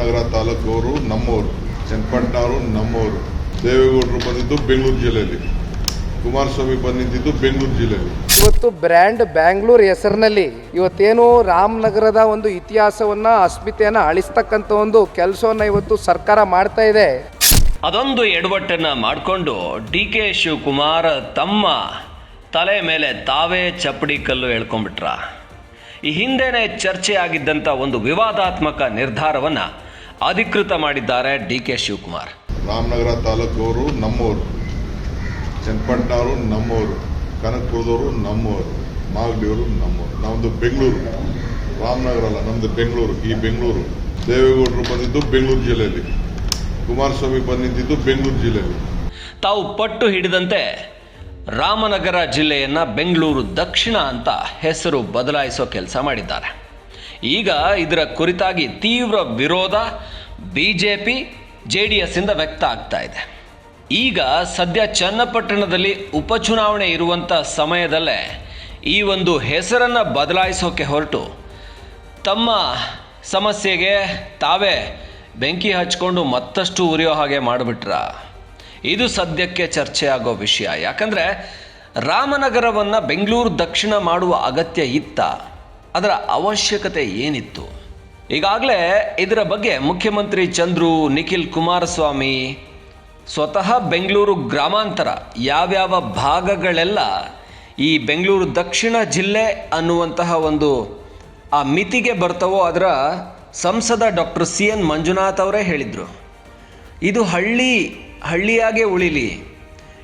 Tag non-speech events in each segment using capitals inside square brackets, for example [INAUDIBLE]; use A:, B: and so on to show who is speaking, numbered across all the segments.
A: ರಾಮನಗರ ತಾಲೂಕವರು ನಮ್ಮವರು ಚನ್ನಪಟ್ಟಣವರು ನಮ್ಮವರು. ದೇವೇಗೌಡರು ಬಂದಿದ್ದು ಬೆಂಗಳೂರು ಜಿಲ್ಲೆಯಲ್ಲಿ. ಕುಮಾರಸ್ವಾಮಿ ಬಂದಿದ್ದು ಬೆಂಗಳೂರು ಜಿಲ್ಲೆಯಲ್ಲಿ.
B: ಇವತ್ತು ಬ್ರ್ಯಾಂಡ್ ಬ್ಯಾಂಗ್ಳೂರ್ ಹೆಸರಿನಲ್ಲಿ ಇವತ್ತೇನು ರಾಮನಗರದ ಒಂದು ಇತಿಹಾಸವನ್ನ ಅಸ್ಮಿತೆಯನ್ನ ಅಳಿಸ್ತಕ್ಕಂಥ ಒಂದು ಕೆಲಸವನ್ನ ಇವತ್ತು ಸರ್ಕಾರ ಮಾಡ್ತಾ ಇದೆ.
C: ಅದೊಂದು ಎಡವಟ್ಟನ್ನ ಮಾಡಿಕೊಂಡು ಡಿ ಕೆ ಶಿವಕುಮಾರ್ ತಮ್ಮ ತಲೆ ಮೇಲೆ ತಾವೇ ಚಪ್ಪಡಿ ಕಲ್ಲು ಎಳ್ಕೊಂಡ್ಬಿಟ್ರ. ಈ ಹಿಂದೆನೇ ಚರ್ಚೆ ಆಗಿದ್ದಂಥ ಒಂದು ವಿವಾದಾತ್ಮಕ ನಿರ್ಧಾರವನ್ನು ಅಧಿಕೃತ ಮಾಡಿದ್ದಾರೆ ಡಿ ಕೆ ಶಿವಕುಮಾರ್.
A: ರಾಮನಗರ ತಾಲೂಕವರು ನಮ್ಮವರು ಚನ್ನಪಟ್ಟಣವರು ನಮ್ಮವರು ಕನಕಪುರದವರು ನಮ್ಮವರು ಮಾಗಡಿಯವರು ನಮ್ಮವರು ನಮ್ಮದು ಬೆಂಗಳೂರು. ರಾಮನಗರ ಅಲ್ಲ ನಮ್ಮದು ಬೆಂಗಳೂರು ಈ ಬೆಂಗಳೂರು. ದೇವೇಗೌಡರು ಬಂದಿದ್ದು ಬೆಂಗಳೂರು ಜಿಲ್ಲೆಯಲ್ಲಿ. ಕುಮಾರಸ್ವಾಮಿ ಬಂದಿದ್ದು ಬೆಂಗಳೂರು ಜಿಲ್ಲೆಯಲ್ಲಿ.
C: ತಾವು ಪಟ್ಟು ಹಿಡಿದಂತೆ ರಾಮನಗರ ಜಿಲ್ಲೆಯನ್ನು ಬೆಂಗಳೂರು ದಕ್ಷಿಣ ಅಂತ ಹೆಸರು ಬದಲಾಯಿಸೋ ಕೆಲಸ ಮಾಡಿದ್ದಾರೆ. ಈಗ ಇದರ ಕುರಿತಾಗಿ ತೀವ್ರ ವಿರೋಧ B J P J D ಎಸ್ಸಿಂದ ವ್ಯಕ್ತ ಆಗ್ತಾ ಇದೆ. ಈಗ ಸದ್ಯ ಚನ್ನಪಟ್ಟಣದಲ್ಲಿ ಉಪಚುನಾವಣೆ ಇರುವಂಥ ಸಮಯದಲ್ಲೇ ಈ ಒಂದು ಹೆಸರನ್ನು ಬದಲಾಯಿಸೋಕೆ ಹೊರಟು ತಮ್ಮ ಸಮಸ್ಯೆಗೆ ತಾವೇ ಬೆಂಕಿ ಹಚ್ಕೊಂಡು ಮತ್ತಷ್ಟು ಉರಿಯೋ ಹಾಗೆ ಮಾಡಿಬಿಟ್ರ. ಇದು ಸದ್ಯಕ್ಕೆ ಚರ್ಚೆ ಆಗೋ ವಿಷಯ. ಯಾಕಂದರೆ ರಾಮನಗರವನ್ನು ಬೆಂಗಳೂರು ದಕ್ಷಿಣ ಮಾಡುವ ಅಗತ್ಯ ಇತ್ತ. ಅದರ ಅವಶ್ಯಕತೆ ಏನಿತ್ತು? ಈಗಾಗಲೇ ಇದರ ಬಗ್ಗೆ ಮುಖ್ಯಮಂತ್ರಿ ಚಂದ್ರು, ನಿಖಿಲ್ ಕುಮಾರಸ್ವಾಮಿ ಸ್ವತಃ ಬೆಂಗಳೂರು ಗ್ರಾಮಾಂತರ ಯಾವ್ಯಾವ ಭಾಗಗಳೆಲ್ಲ ಈ ಬೆಂಗಳೂರು ದಕ್ಷಿಣ ಜಿಲ್ಲೆ ಅನ್ನುವಂತಹ ಒಂದು ಆ ಮಿತಿಗೆ ಬರ್ತವೋ ಅದರ ಸಂಸದ ಡಾಕ್ಟರ್ ಸಿ ಎನ್ ಮಂಜುನಾಥ್ ಅವರೇ ಹೇಳಿದರು. ಇದು ಹಳ್ಳಿ, ಹಳ್ಳಿಯಾಗೆ ಉಳಿಲಿ.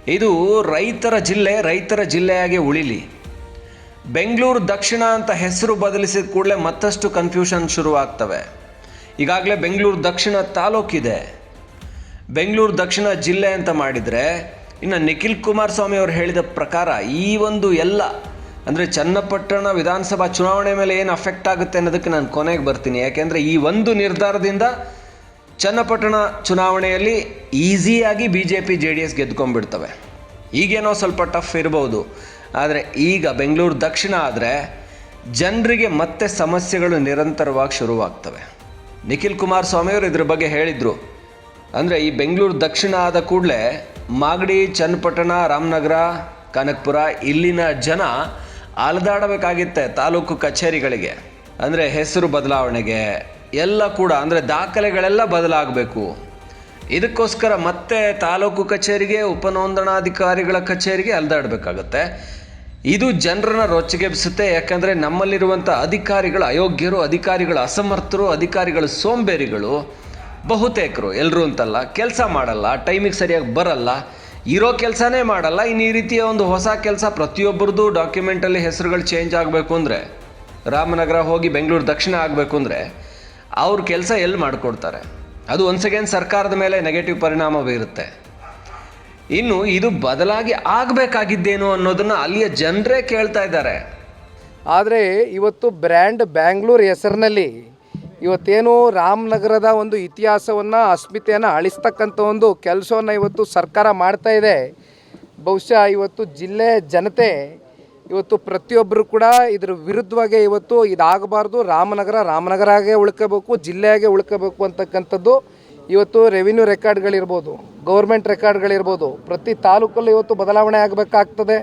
C: ಇದು ರೈತರ ಜಿಲ್ಲೆ, ರೈತರ ಜಿಲ್ಲೆಯಾಗೆ ಉಳಿಲಿ. ಬೆಂಗಳೂರು ದಕ್ಷಿಣ ಅಂತ ಹೆಸರು ಬದಲಿಸಿದ ಕೂಡಲೇ ಮತ್ತಷ್ಟು ಕನ್ಫ್ಯೂಷನ್ ಶುರುವಾಗ್ತವೆ. ಈಗಾಗಲೇ ಬೆಂಗಳೂರು ದಕ್ಷಿಣ ತಾಲೂಕಿದೆ. ಬೆಂಗಳೂರು ದಕ್ಷಿಣ ಜಿಲ್ಲೆ ಅಂತ ಮಾಡಿದರೆ, ಇನ್ನು ನಿಖಿಲ್ ಕುಮಾರಸ್ವಾಮಿ ಅವರು ಹೇಳಿದ ಪ್ರಕಾರ ಈ ಒಂದು ಎಲ್ಲ, ಅಂದರೆ ಚನ್ನಪಟ್ಟಣ ವಿಧಾನಸಭಾ ಚುನಾವಣೆ ಮೇಲೆ ಏನು ಅಫೆಕ್ಟ್ ಆಗುತ್ತೆ ಅನ್ನೋದಕ್ಕೆ ನಾನು ಕೊನೆಗೆ ಬರ್ತೀನಿ. ಯಾಕೆಂದರೆ ಈ ಒಂದು ನಿರ್ಧಾರದಿಂದ ಚನ್ನಪಟ್ಟಣ ಚುನಾವಣೆಯಲ್ಲಿ ಈಸಿಯಾಗಿ B J P J D S ಗೆದ್ಕೊಂಡ್ಬಿಡ್ತವೆ. ಈಗೇನೋ ಸ್ವಲ್ಪ ಟಫ್ ಇರ್ಬೋದು. ಆದರೆ ಈಗ ಬೆಂಗಳೂರು ದಕ್ಷಿಣ ಆದರೆ ಜನರಿಗೆ ಮತ್ತೆ ಸಮಸ್ಯೆಗಳು ನಿರಂತರವಾಗಿ ಶುರುವಾಗ್ತವೆ. ನಿಖಿಲ್ ಕುಮಾರಸ್ವಾಮಿಯವರು ಇದ್ರ ಬಗ್ಗೆ ಹೇಳಿದರು. ಅಂದರೆ ಈ ಬೆಂಗಳೂರು ದಕ್ಷಿಣ ಆದ ಕೂಡಲೇ ಮಾಗಡಿ, ಚನ್ನಪಟ್ಟಣ, ರಾಮನಗರ, ಕನಕಪುರ ಇಲ್ಲಿನ ಜನ ಅಲದಾಡಬೇಕಾಗಿತ್ತೆ ತಾಲೂಕು ಕಚೇರಿಗಳಿಗೆ. ಅಂದರೆ ಹೆಸರು ಬದಲಾವಣೆಗೆ ಎಲ್ಲ ಕೂಡ ಅಂದರೆ ದಾಖಲೆಗಳೆಲ್ಲ ಬದಲಾಗಬೇಕು. ಇದಕ್ಕೋಸ್ಕರ ಮತ್ತೆ ತಾಲೂಕು ಕಚೇರಿಗೆ, ಉಪನೋಂದಣಾಧಿಕಾರಿಗಳ ಕಚೇರಿಗೆ ಅಲೆದಾಡಬೇಕಾಗತ್ತೆ. ಇದು ಜನರನ್ನ ರೊಚ್ಚಿಗೆಬ್ಸುತ್ತೆ, ಯಾಕಂದರೆ ನಮ್ಮಲ್ಲಿರುವಂಥ ಅಧಿಕಾರಿಗಳು, ಅಯೋಗ್ಯರು, ಅಧಿಕಾರಿಗಳು, ಅಸಮರ್ಥರು, ಅಧಿಕಾರಿಗಳು, ಸೋಂಬೇರಿಗಳು, ಬಹುತೇಕರು ಎಲ್ಲರೂ ಅಂತಲ್ಲ, ಕೆಲಸ ಮಾಡಲ್ಲ, ಟೈಮಿಗೆ ಸರಿಯಾಗಿ ಬರಲ್ಲ, ಇರೋ ಕೆಲಸನೇ ಮಾಡಲ್ಲ ಇನ್ನು ಈ ರೀತಿಯ ಒಂದು ಹೊಸ ಕೆಲಸ ಪ್ರತಿಯೊಬ್ಬರದ್ದು ಡಾಕ್ಯುಮೆಂಟಲ್ಲಿ ಹೆಸರುಗಳು ಚೇಂಜ್ ಆಗಬೇಕು ಅಂದರೆ, ರಾಮನಗರ ಹೋಗಿ ಬೆಂಗಳೂರು ದಕ್ಷಿಣ ಆಗಬೇಕು ಅಂದರೆ, ಅವ್ರ ಕೆಲಸ ಎಲ್ಲಿ ಮಾಡಿಕೊಡ್ತಾರೆ? ಅದು ಒನ್ಸ್ ಅಗೇನ್ ಸರ್ಕಾರದ ಮೇಲೆ ನೆಗೆಟಿವ್ ಪರಿಣಾಮ ಬೀರುತ್ತೆ. ಇನ್ನು ಇದು ಬದಲಾಗಿ ಆಗಬೇಕಾಗಿದ್ದೇನು ಅನ್ನೋದನ್ನ ಅಲ್ಲಿಯ ಜನರೇ ಕೇಳ್ತಾ ಇದ್ದಾರೆ.
B: ಆದರೆ ಇವತ್ತು ಬ್ರ್ಯಾಂಡ್ ಬ್ಯಾಂಗ್ಳೂರ್ ಹೆಸರಿನಲ್ಲಿ ಇವತ್ತೇನು ರಾಮನಗರದ ಒಂದು ಇತಿಹಾಸವನ್ನು, ಅಸ್ಮಿತೆಯನ್ನು ಅಳಿಸ್ತಕ್ಕಂಥ ಒಂದು ಕೆಲಸವನ್ನು ಇವತ್ತು ಸರ್ಕಾರ ಮಾಡ್ತಾ ಇದೆ. ಬಹುಶಃ ಇವತ್ತು ಜಿಲ್ಲೆ ಜನತೆ, ಇವತ್ತು ಪ್ರತಿಯೊಬ್ಬರು ಕೂಡ ಇದ್ರ ವಿರುದ್ಧವಾಗಿ ಇವತ್ತು ಇದಾಗಬಾರ್ದು. ರಾಮನಗರ ರಾಮನಗರಾಗೆ ಉಳ್ಕೋಬೇಕು, ಜಿಲ್ಲೆಯಾಗೆ ಉಳ್ಕೋಬೇಕು ಅಂತಕ್ಕಂಥದ್ದು ಇವತ್ತು ರೆವಿನ್ಯೂ ರೆಕಾರ್ಡ್ಗಳಿರ್ಬೋದು ಗೌರ್ಮೆಂಟ್ ರೆಕಾರ್ಡ್ಗಳಿರ್ಬೋದು, ಪ್ರತಿ ತಾಲೂಕಲ್ಲೂ ಇವತ್ತು ಬದಲಾವಣೆ ಆಗಬೇಕಾಗ್ತದೆ.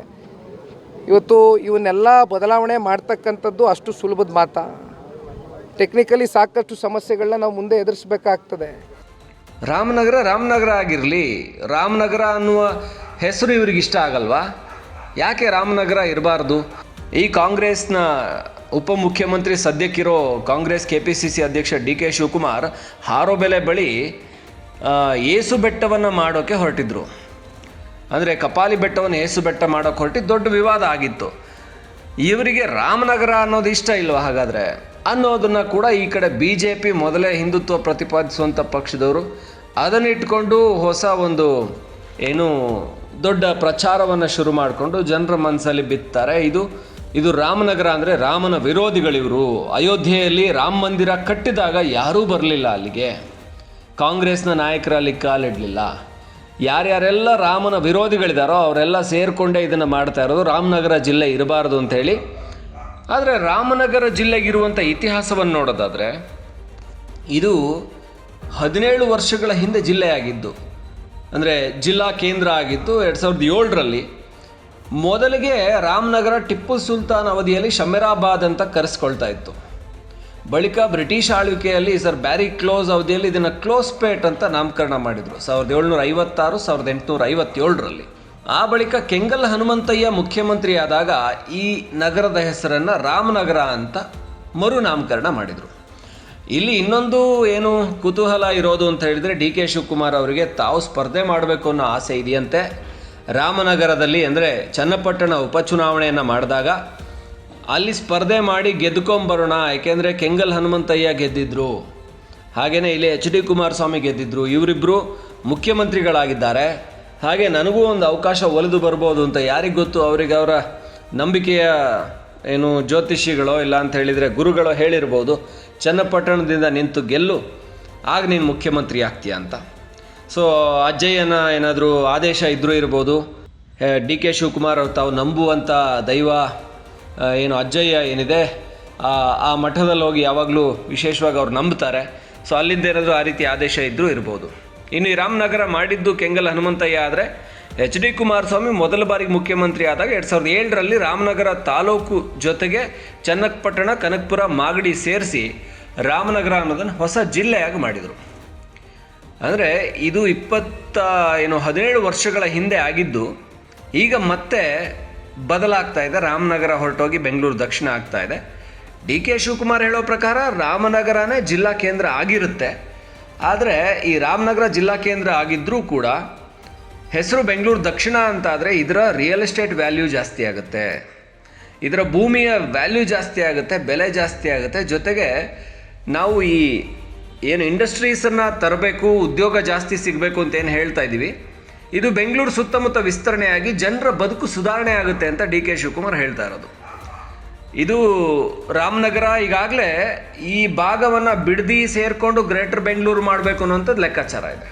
B: ಇವತ್ತು ಇವನ್ನೆಲ್ಲ ಬದಲಾವಣೆ ಮಾಡ್ತಕ್ಕಂಥದ್ದು ಅಷ್ಟು ಸುಲಭದ ಮಾತಾ. ಟೆಕ್ನಿಕಲಿ ಸಾಕಷ್ಟು ಸಮಸ್ಯೆಗಳನ್ನ ನಾವು ಮುಂದೆ ಎದುರಿಸಬೇಕಾಗ್ತದೆ.
C: ರಾಮನಗರ ರಾಮನಗರ ಆಗಿರಲಿ, ರಾಮನಗರ ಅನ್ನುವ ಹೆಸರು ಇವ್ರಿಗೆ ಇಷ್ಟ ಆಗಲ್ವಾ? ಯಾಕೆ ರಾಮನಗರ ಇರಬಾರ್ದು? ಈ ಕಾಂಗ್ರೆಸ್ನ ಉಪಮುಖ್ಯಮಂತ್ರಿ ಸದ್ಯಕ್ಕಿರೋ Congress K P C C ಅಧ್ಯಕ್ಷ ಡಿ ಕೆ ಶಿವಕುಮಾರ್ ಹಾರೋಬೆಲೆ ಬಳಿ ಏಸು ಬೆಟ್ಟವನ್ನು ಮಾಡೋಕ್ಕೆ ಹೊರಟಿದ್ರು. ಅಂದರೆ ಕಪಾಲಿ ಬೆಟ್ಟವನ್ನು ಏಸು ಬೆಟ್ಟ ಮಾಡೋಕ್ಕೆ ಹೊರಟಿ ದೊಡ್ಡ ವಿವಾದ ಆಗಿತ್ತು. ಇವರಿಗೆ ರಾಮನಗರ ಅನ್ನೋದು ಇಷ್ಟ ಇಲ್ವ ಹಾಗಾದರೆ? ಅನ್ನೋದನ್ನು ಕೂಡ ಈ ಕಡೆ ಬಿ ಜೆ ಪಿ ಮೊದಲೇ ಹಿಂದುತ್ವ ಪ್ರತಿಪಾದಿಸುವಂಥ ಪಕ್ಷದವರು. ಅದನ್ನಿಟ್ಕೊಂಡು ಹೊಸ ಒಂದು ಏನು ದೊಡ್ಡ ಪ್ರಚಾರವನ್ನು ಶುರು ಮಾಡಿಕೊಂಡು ಜನರ ಮನಸ್ಸಲ್ಲಿ ಬಿತ್ತಾರೆ. ಇದು ಇದು ರಾಮನಗರ ಅಂದರೆ ರಾಮನ ವಿರೋಧಿಗಳಿವರು. ಅಯೋಧ್ಯೆಯಲ್ಲಿ ರಾಮ ಮಂದಿರ ಕಟ್ಟಿದಾಗ ಯಾರೂ ಬರಲಿಲ್ಲ ಅಲ್ಲಿಗೆ. ಕಾಂಗ್ರೆಸ್ನ ನಾಯಕರು ಅಲ್ಲಿ ಕಾಲಿಡಲಿಲ್ಲ. ಯಾರ್ಯಾರೆಲ್ಲ ರಾಮನ ವಿರೋಧಿಗಳಿದಾರೋ ಅವರೆಲ್ಲ ಸೇರಿಕೊಂಡೇ ಇದನ್ನು ಮಾಡ್ತಾ ಇರೋದು ರಾಮನಗರ ಜಿಲ್ಲೆ ಇರಬಾರ್ದು ಅಂಥೇಳಿ ಆದರೆ ರಾಮನಗರ ಜಿಲ್ಲೆಗಿರುವಂಥ ಇತಿಹಾಸವನ್ನು ನೋಡೋದಾದರೆ, ಇದು ಹದಿನೇಳು ವರ್ಷಗಳ ಹಿಂದೆ ಜಿಲ್ಲೆಯಾಗಿದ್ದು. ಅಂದರೆ ಜಿಲ್ಲಾ ಕೇಂದ್ರ ಆಗಿದ್ದು ಎರಡು ಸಾವಿರದ ಏಳರಲ್ಲಿ ಮೊದಲಿಗೆ ರಾಮನಗರ ಟಿಪ್ಪು ಸುಲ್ತಾನ್ ಅವಧಿಯಲ್ಲಿ ಶಮೀರಾಬಾದ್ ಅಂತ ಕರೆಸ್ಕೊಳ್ತಾ ಇತ್ತು. ಬಳಿಕ ಬ್ರಿಟಿಷ್ ಆಳ್ವಿಕೆಯಲ್ಲಿ ಸರ್ ಬ್ಯಾರಿ ಕ್ಲೋಸ್ ಅವಧಿಯಲ್ಲಿ ಇದನ್ನು ಕ್ಲೋಸ್ ಪೇಟ್ ಅಂತ ನಾಮಕರಣ ಮಾಡಿದರು. ಸಾವಿರದ ಏಳ್ನೂರ ಐವತ್ತಾರು, ಸಾವಿರದ ಎಂಟುನೂರ ಐವತ್ತೇಳರಲ್ಲಿ. ಆ ಬಳಿಕ ಕೆಂಗಲ್ ಹನುಮಂತಯ್ಯ ಮುಖ್ಯಮಂತ್ರಿಯಾದಾಗ ಈ ನಗರದ ಹೆಸರನ್ನು ರಾಮನಗರ ಅಂತ ಮರು ನಾಮಕರಣ ಮಾಡಿದರು. ಇಲ್ಲಿ ಇನ್ನೊಂದು ಏನು ಕುತೂಹಲ ಇರೋದು ಅಂತ ಹೇಳಿದರೆ ಡಿ ಕೆ ಶಿವಕುಮಾರ್ ಅವರಿಗೆ ತಾವು ಸ್ಪರ್ಧೆ ಮಾಡಬೇಕು ಅನ್ನೋ ಆಸೆ ಇದೆಯಂತೆ. ರಾಮನಗರದಲ್ಲಿ ಅಂದರೆ ಚನ್ನಪಟ್ಟಣ ಉಪಚುನಾವಣೆಯನ್ನು ಮಾಡಿದಾಗ ಅಲ್ಲಿ ಸ್ಪರ್ಧೆ ಮಾಡಿ ಗೆದ್ಕೊಂಬರೋಣ ಯಾಕೆಂದರೆ ಕೆಂಗಲ್ ಹನುಮಂತಯ್ಯ ಗೆದ್ದಿದ್ರು. ಹಾಗೆಯೇ ಇಲ್ಲಿ ಎಚ್ ಡಿ ಕುಮಾರಸ್ವಾಮಿ ಗೆದ್ದಿದ್ರು. ಇವರಿಬ್ಬರು ಮುಖ್ಯಮಂತ್ರಿಗಳಾಗಿದ್ದಾರೆ. ಹಾಗೆ ನನಗೂ ಒಂದು ಅವಕಾಶ ಒಲಿದು ಬರ್ಬೋದು ಅಂತ ಯಾರಿಗೆ ಗೊತ್ತು? ಅವರಿಗೆ ಅವರ ನಂಬಿಕೆಯ ಏನು ಜ್ಯೋತಿಷಿಗಳೋ ಇಲ್ಲ ಅಂತ ಹೇಳಿದರೆ ಗುರುಗಳೋ ಹೇಳಿರ್ಬೋದು. ಚನ್ನಪಟ್ಟಣದಿಂದ ನಿಂತು ಗೆಲ್ಲು. ಆಗ ನೀನು ಮುಖ್ಯಮಂತ್ರಿ ಆಗ್ತೀಯ ಅಂತ. ಸೊ ಅಜ್ಜಯ್ಯನ ಏನಾದರೂ ಆದೇಶ ಇದ್ದರೂ ಇರ್ಬೋದು. ಡಿ ಕೆ ಶಿವಕುಮಾರ್ ಅವ್ರು ತಾವು ನಂಬುವಂಥ ದೈವ ಏನು ಅಜ್ಜಯ್ಯ ಏನಿದೆ, ಆ ಮಠದಲ್ಲಿ ಹೋಗಿ ಯಾವಾಗಲೂ ವಿಶೇಷವಾಗಿ ಅವ್ರು ನಂಬ್ತಾರೆ. ಸೊ ಅಲ್ಲಿಂದ ಏನಾದರೂ ಆ ರೀತಿ ಆದೇಶ ಇದ್ದರೂ ಇರ್ಬೋದು. ಇನ್ನು ಈ ರಾಮನಗರ ಮಾಡಿದ್ದು ಕೆಂಗಲ್ ಹನುಮಂತಯ್ಯ ಆದರೆ, ಎಚ್ ಡಿ ಕುಮಾರಸ್ವಾಮಿ ಮೊದಲ ಬಾರಿಗೆ ಮುಖ್ಯಮಂತ್ರಿ ಆದಾಗ ಎರಡು ಸಾವಿರದ ಏಳರಲ್ಲಿ ರಾಮನಗರ ತಾಲೂಕು ಜೊತೆಗೆ ಚನ್ನಕಪಟ್ಟಣ ಕನಕಪುರ, ಮಾಗಡಿ ಸೇರಿಸಿ ರಾಮನಗರ ಅನ್ನೋದನ್ನು ಹೊಸ ಜಿಲ್ಲೆಯಾಗಿ ಮಾಡಿದರು. ಅಂದರೆ ಇದು ಇಪ್ಪತ್ತ, ಏನು, ಹದಿನೇಳು ವರ್ಷಗಳ ಹಿಂದೆ ಆಗಿದ್ದು, ಈಗ ಮತ್ತೆ ಬದಲಾಗ್ತಾ ಇದೆ. ರಾಮನಗರ ಹೊರಟೋಗಿ ಬೆಂಗಳೂರು ದಕ್ಷಿಣ ಆಗ್ತಾ ಇದೆ. ಡಿ ಕೆ ಶಿವಕುಮಾರ್ ಹೇಳೋ ಪ್ರಕಾರ ರಾಮನಗರನೇ ಜಿಲ್ಲಾ ಕೇಂದ್ರ ಆಗಿರುತ್ತೆ. ಆದರೆ ಈ ರಾಮನಗರ ಜಿಲ್ಲಾ ಕೇಂದ್ರ ಆಗಿದ್ದರೂ ಕೂಡ ಹೆಸರು ಬೆಂಗಳೂರು ದಕ್ಷಿಣ ಅಂತ ಆದರೆ ಇದರ ರಿಯಲ್ ಎಸ್ಟೇಟ್ ವ್ಯಾಲ್ಯೂ ಜಾಸ್ತಿ ಆಗುತ್ತೆ. ಇದರ ಭೂಮಿಯ ವ್ಯಾಲ್ಯೂ ಜಾಸ್ತಿ ಆಗುತ್ತೆ, ಬೆಲೆ ಜಾಸ್ತಿ ಆಗುತ್ತೆ. ಜೊತೆಗೆ ನಾವು ಈ ಏನು ಇಂಡಸ್ಟ್ರೀಸನ್ನು ತರಬೇಕು, ಉದ್ಯೋಗ ಜಾಸ್ತಿ ಸಿಗಬೇಕು ಅಂತ ಏನು ಹೇಳ್ತಾ ಇದ್ದೀವಿ? ಇದು ಬೆಂಗಳೂರು ಸುತ್ತಮುತ್ತ ವಿಸ್ತರಣೆಯಾಗಿ ಜನರ ಬದುಕು ಸುಧಾರಣೆ ಆಗುತ್ತೆ ಅಂತ ಡಿ ಕೆ ಶಿವಕುಮಾರ್ ಹೇಳ್ತಾ ಇರೋದು. ಇದು ರಾಮನಗರ ಈಗಾಗಲೇ ಈ ಭಾಗವನ್ನು ಬಿಡದಿ ಸೇರಿಕೊಂಡು ಗ್ರೇಟರ್ ಬೆಂಗಳೂರು ಮಾಡಬೇಕು ಅನ್ನೋಂಥದ್ದು ಲೆಕ್ಕಾಚಾರ ಇದೆ.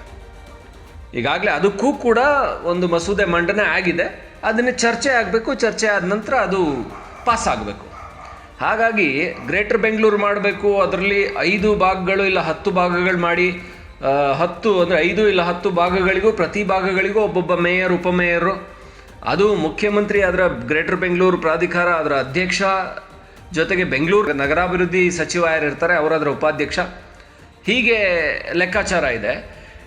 C: ಈಗಾಗಲೇ ಅದಕ್ಕೂ ಕೂಡ ಒಂದು ಮಸೂದೆ ಮಂಡನೆ ಆಗಿದೆ. ಅದನ್ನು ಚರ್ಚೆ ಆಗಬೇಕು, ಚರ್ಚೆ ಆದ ನಂತರ ಅದು ಪಾಸ್ ಆಗಬೇಕು. ಹಾಗಾಗಿ ಗ್ರೇಟರ್ ಬೆಂಗಳೂರು ಮಾಡಬೇಕು, ಅದರಲ್ಲಿ ಐದು ಭಾಗಗಳು ಇಲ್ಲ ಹತ್ತು ಭಾಗಗಳು ಮಾಡಿ ಹತ್ತು ಅಂದರೆ ಐದು ಇಲ್ಲ ಹತ್ತು ಭಾಗಗಳಿಗೂ, ಪ್ರತಿ ಭಾಗಗಳಿಗೂ ಒಬ್ಬೊಬ್ಬ ಮೇಯರ್ ಉಪಮೇಯರು ಅದು ಮುಖ್ಯಮಂತ್ರಿ ಅದರ ಗ್ರೇಟರ್ ಬೆಂಗಳೂರು ಪ್ರಾಧಿಕಾರ, ಅದರ ಅಧ್ಯಕ್ಷ, ಜೊತೆಗೆ ಬೆಂಗಳೂರು ನಗರಾಭಿವೃದ್ಧಿ ಸಚಿವ ಯಾರಿರ್ತಾರೆ, ಅವರು ಅದರ ಉಪಾಧ್ಯಕ್ಷ. ಹೀಗೆ ಲೆಕ್ಕಾಚಾರ ಇದೆ.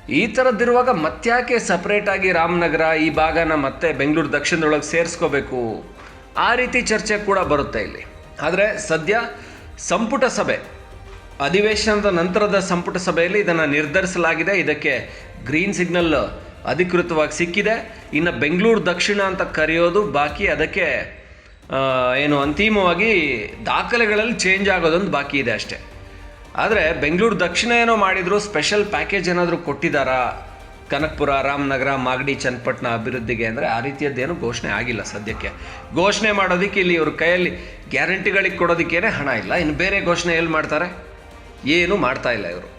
C: ಈ ಥರದ್ದಿರುವಾಗ ಮತ್ತ್ಯಾಕೆ ಸಪ್ರೇಟಾಗಿ ರಾಮನಗರ, ಈ ಭಾಗನ ಮತ್ತೆ ಬೆಂಗಳೂರು ದಕ್ಷಿಣದೊಳಗೆ ಸೇರಿಸ್ಕೋಬೇಕು? ಆ ರೀತಿ ಚರ್ಚೆ ಕೂಡ ಬರುತ್ತೆ ಇಲ್ಲಿ. ಆದರೆ ಸದ್ಯ ಸಂಪುಟ ಸಭೆ, ಅಧಿವೇಶನದ ನಂತರದ ಸಂಪುಟ ಸಭೆಯಲ್ಲಿ ಇದನ್ನು ನಿರ್ಧರಿಸಲಾಗಿದೆ. ಇದಕ್ಕೆ ಗ್ರೀನ್ ಸಿಗ್ನಲ್ ಅಧಿಕೃತವಾಗಿ ಸಿಕ್ಕಿದೆ. ಇನ್ನು ಬೆಂಗಳೂರು ದಕ್ಷಿಣ ಅಂತ ಕರೆಯೋದು ಬಾಕಿ. ಅದಕ್ಕೆ ಏನು ಅಂತಿಮವಾಗಿ ದಾಖಲೆಗಳಲ್ಲಿ ಚೇಂಜ್ ಆಗೋದೊಂದು ಬಾಕಿ ಇದೆ ಅಷ್ಟೇ. ಆದರೆ ಬೆಂಗಳೂರು ದಕ್ಷಿಣ ಏನೋ ಮಾಡಿದ್ರು ಸ್ಪೆಷಲ್ ಪ್ಯಾಕೇಜ್ ಏನಾದರೂ ಕೊಟ್ಟಿದ್ದಾರಾ? ಕನಕಪುರ, ರಾಮನಗರ, ಮಾಗಡಿ, ಚನ್ನಪಟ್ಟಣ ಅಭಿವೃದ್ಧಿಗೆ ಅಂದರೆ ಆ ರೀತಿಯದ್ದೇನು ಘೋಷಣೆ ಆಗಿಲ್ಲ ಸದ್ಯಕ್ಕೆ. ಘೋಷಣೆ ಮಾಡೋದಕ್ಕೆ ಇಲ್ಲಿ ಇವ್ರ ಕೈಯಲ್ಲಿ ಗ್ಯಾರಂಟಿಗಳಿಗೆ ಕೊಡೋದಕ್ಕೇನೆ ಹಣ ಇಲ್ಲ. ಇನ್ನು ಬೇರೆ ಘೋಷಣೆ ಎಲ್ಲಿ ಮಾಡ್ತಾರೆ? ಏನು ಮಾಡ್ತಾ ಇಲ್ಲ ಇವರು.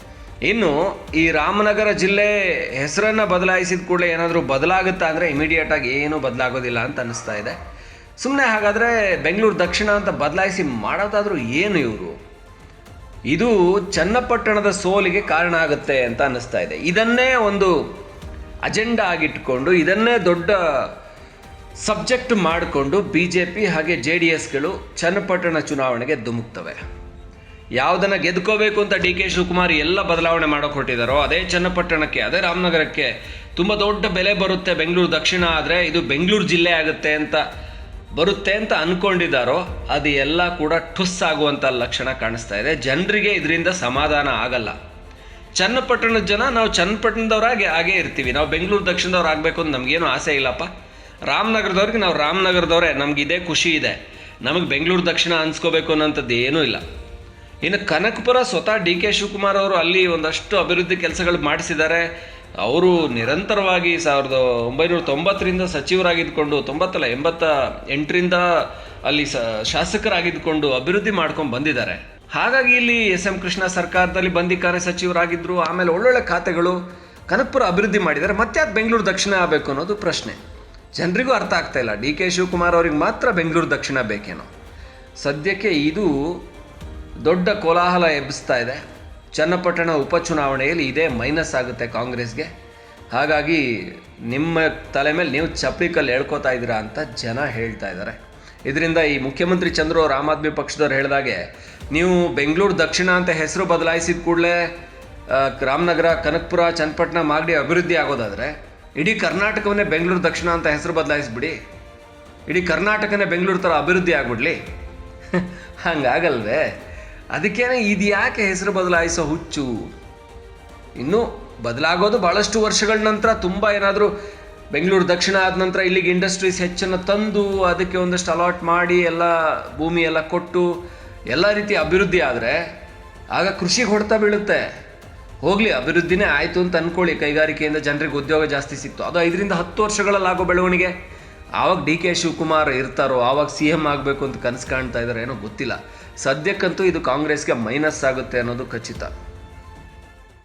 C: ಇನ್ನು ಈ ರಾಮನಗರ ಜಿಲ್ಲೆ ಹೆಸರನ್ನು ಬದಲಾಯಿಸಿದ ಕೂಡಲೇ ಏನಾದರೂ ಬದಲಾಗುತ್ತಾ ಅಂದರೆ ಇಮಿಡಿಯೇಟಾಗಿ ಏನೂ ಬದಲಾಗೋದಿಲ್ಲ ಅಂತ ಅನ್ನಿಸ್ತಾ ಇದೆ. ಸುಮ್ಮನೆ ಹಾಗಾದರೆ ಬೆಂಗಳೂರು ದಕ್ಷಿಣ ಅಂತ ಬದಲಾಯಿಸಿ ಮಾಡೋದಾದರೂ ಏನು ಇವರು? ಇದು ಚನ್ನಪಟ್ಟಣದ ಸೋಲಿಗೆ ಕಾರಣ ಆಗುತ್ತೆ ಅಂತ ಅನ್ನಿಸ್ತಾ ಇದೆ. ಇದನ್ನೇ ಒಂದು ಅಜೆಂಡಾ ಆಗಿಟ್ಕೊಂಡು, ಇದನ್ನೇ ದೊಡ್ಡ ಸಬ್ಜೆಕ್ಟ್ ಮಾಡಿಕೊಂಡು ಬಿ ಜೆ ಪಿ ಹಾಗೆ ಜೆ ಡಿ ಎಸ್ಗಳು ಚನ್ನಪಟ್ಟಣ ಚುನಾವಣೆಗೆ ಧುಮುಕ್ತವೆ. ಯಾವುದನ್ನು ಗೆದ್ಕೋಬೇಕು ಅಂತ ಡಿ ಕೆ ಶಿವಕುಮಾರ್ ಎಲ್ಲ ಬದಲಾವಣೆ ಮಾಡೋಕೆ ಅದೇ ಚನ್ನಪಟ್ಟಣಕ್ಕೆ, ಅದೇ ರಾಮನಗರಕ್ಕೆ. ತುಂಬ ದೊಡ್ಡ ಬೆಲೆ ಬರುತ್ತೆ ಬೆಂಗಳೂರು ದಕ್ಷಿಣ ಆದರೆ ಇದು ಬೆಂಗಳೂರು ಜಿಲ್ಲೆ ಆಗುತ್ತೆ ಅಂತ ಬರುತ್ತೆ ಅಂತ ಅಂದ್ಕೊಂಡಿದ್ದಾರೋ ಅದು ಎಲ್ಲ ಕೂಡ ಠುಸ್ ಆಗುವಂಥ ಲಕ್ಷಣ ಕಾಣಿಸ್ತಾ ಇದೆ. ಜನರಿಗೆ ಇದರಿಂದ ಸಮಾಧಾನ ಆಗಲ್ಲ. ಚನ್ನಪಟ್ಟಣದ ಜನ, ನಾವು ಚನ್ನಪಟ್ಟಣದವರಾಗಿ ಹಾಗೇ ಇರ್ತೀವಿ. ನಾವು ಬೆಂಗಳೂರು ದಕ್ಷಿಣದವ್ರು ಆಗಬೇಕು ಅಂತ ನಮಗೇನು ಆಸೆ ಇಲ್ಲಪ್ಪ. ರಾಮನಗರದವ್ರಿಗೆ ನಾವು ರಾಮನಗರದವರೇ, ನಮ್ಗೆ ಇದೇ ಖುಷಿ ಇದೆ. ನಮಗೆ ಬೆಂಗಳೂರು ದಕ್ಷಿಣ ಅನ್ಸ್ಕೋಬೇಕು ಅನ್ನೋಂಥದ್ದು ಏನೂ ಇಲ್ಲ. ಇನ್ನು ಕನಕಪುರ ಸ್ವತಃ ಡಿ ಕೆ ಶಿವಕುಮಾರ್ ಅವರು ಅಲ್ಲಿ ಒಂದಷ್ಟು ಅಭಿವೃದ್ಧಿ ಕೆಲಸಗಳು ಮಾಡಿಸಿದ್ದಾರೆ. ಅವರು ನಿರಂತರವಾಗಿ ಸಾವಿರದ ಒಂಬೈನೂರ ತೊಂಬತ್ತರಿಂದ ಸಚಿವರಾಗಿದ್ದುಕೊಂಡು, ತೊಂಬತ್ತಲ್ಲ ಎಂಬತ್ತ ಎಂಟರಿಂದ ಅಲ್ಲಿ ಸ, ಶಾಸಕರಾಗಿದ್ದುಕೊಂಡು ಅಭಿವೃದ್ಧಿ ಮಾಡ್ಕೊಂಡು ಬಂದಿದ್ದಾರೆ. ಹಾಗಾಗಿ ಇಲ್ಲಿ ಎಸ್ ಎಂ ಕೃಷ್ಣ ಸರ್ಕಾರದಲ್ಲಿ ಬಂದಿಕಾರೆ ಸಚಿವರಾಗಿದ್ದರು ಆಮೇಲೆ ಒಳ್ಳೊಳ್ಳೆ ಖಾತೆಗಳು ಕನಕಪುರ ಅಭಿವೃದ್ಧಿ ಮಾಡಿದ್ದಾರೆ, ಮತ್ತೆ ಅದು ಬೆಂಗಳೂರು ದಕ್ಷಿಣ ಆಗಬೇಕು ಅನ್ನೋದು ಪ್ರಶ್ನೆ. ಜನರಿಗೂ ಅರ್ಥ ಆಗ್ತಾ ಇಲ್ಲ, ಡಿ ಕೆ ಶಿವಕುಮಾರ್ ಅವ್ರಿಗೆ ಮಾತ್ರ ಬೆಂಗಳೂರು ದಕ್ಷಿಣ ಬೇಕೇನೋ. ಸದ್ಯಕ್ಕೆ ಇದು ದೊಡ್ಡ ಕೋಲಾಹಲ ಎಬ್ಬಿಸ್ತಾ ಇದೆ. ಚನ್ನಪಟ್ಟಣ ಉಪಚುನಾವಣೆಯಲ್ಲಿ ಇದೇ ಮೈನಸ್ ಆಗುತ್ತೆ ಕಾಂಗ್ರೆಸ್ಗೆ. ಹಾಗಾಗಿ ನಿಮ್ಮ ತಲೆ ಮೇಲೆ ನೀವು ಚಪ್ಪಲಿ ಕಲ್ಲು ಹೇಳ್ಕೊತಾ ಇದ್ದೀರಾ ಅಂತ ಜನ ಹೇಳ್ತಾ ಇದ್ದಾರೆ. ಇದರಿಂದ ಈ ಮುಖ್ಯಮಂತ್ರಿ ಚಂದ್ರು ಅವ್ರು ಆಮ್ ಆದ್ಮಿ ಪಕ್ಷದವ್ರು ಹೇಳಿದಾಗೆ ನೀವು ಬೆಂಗಳೂರು ದಕ್ಷಿಣ ಅಂತ ಹೆಸರು ಬದಲಾಯಿಸಿದ ಕೂಡಲೇ ರಾಮನಗರ, ಕನಕಪುರ, ಚನ್ನಪಟ್ಟಣ, ಮಾಗಡಿ ಅಭಿವೃದ್ಧಿ ಆಗೋದಾದರೆ ಇಡೀ ಕರ್ನಾಟಕವನ್ನೇ ಬೆಂಗಳೂರು ದಕ್ಷಿಣ ಅಂತ ಹೆಸರು ಬದಲಾಯಿಸ್ಬಿಡಿ. ಇಡೀ ಕರ್ನಾಟಕನೇ ಬೆಂಗಳೂರು ಥರ ಅಭಿವೃದ್ಧಿ ಆಗ್ಬಿಡ್ಲಿ. [LAUGHS] ಹಂಗಾಗಲ್ವೇ? ಅದಕ್ಕೇನೆ ಇದು ಯಾಕೆ ಹೆಸರು ಬದಲಾಯಿಸೋ ಹುಚ್ಚು? ಇನ್ನು ಬದಲಾಗೋದು ಬಹಳಷ್ಟು ವರ್ಷಗಳ ನಂತರ ತುಂಬ ಏನಾದರೂ ಬೆಂಗಳೂರು ದಕ್ಷಿಣ ಆದ ನಂತರ ಇಲ್ಲಿಗೆ ಇಂಡಸ್ಟ್ರೀಸ್ ಹೆಚ್ಚನ್ನು ತಂದು ಅದಕ್ಕೆ ಒಂದಷ್ಟು ಅಲಾಟ್ ಮಾಡಿ ಎಲ್ಲ ಭೂಮಿ ಎಲ್ಲ ಕೊಟ್ಟು ಎಲ್ಲ ರೀತಿ ಅಭಿವೃದ್ಧಿ ಆದರೆ ಆಗ ಕೃಷಿಗೆ ಹೊಡೆತ ಬೀಳುತ್ತೆ. ಹೋಗಲಿ, ಅಭಿವೃದ್ಧಿನೇ ಆಯಿತು ಅಂತ ಅಂದ್ಕೊಳ್ಳಿ ಕೈಗಾರಿಕೆಯಿಂದ ಜನರಿಗೆ ಉದ್ಯೋಗ ಜಾಸ್ತಿ ಸಿಕ್ತು. ಅದು ಐದರಿಂದ ಹತ್ತು ವರ್ಷಗಳಲ್ಲಿ ಆಗೋ ಬೆಳವಣಿಗೆ. ಆವಾಗ ಡಿ ಕೆ ಶಿವಕುಮಾರ್ ಇರ್ತಾರೋ, ಆವಾಗ ಸಿ ಎಂ ಆಗಬೇಕು ಅಂತ ಕನಸು ಕಾಣ್ತಾ ಇದ್ದಾರೆ ಏನೋ ಗೊತ್ತಿಲ್ಲ. ಸದ್ಯಕ್ಕಂತೂ ಇದು ಕಾಂಗ್ರೆಸ್ಗೆ ಮೈನಸ್ ಆಗುತ್ತೆ ಅನ್ನೋದು ಖಚಿತ.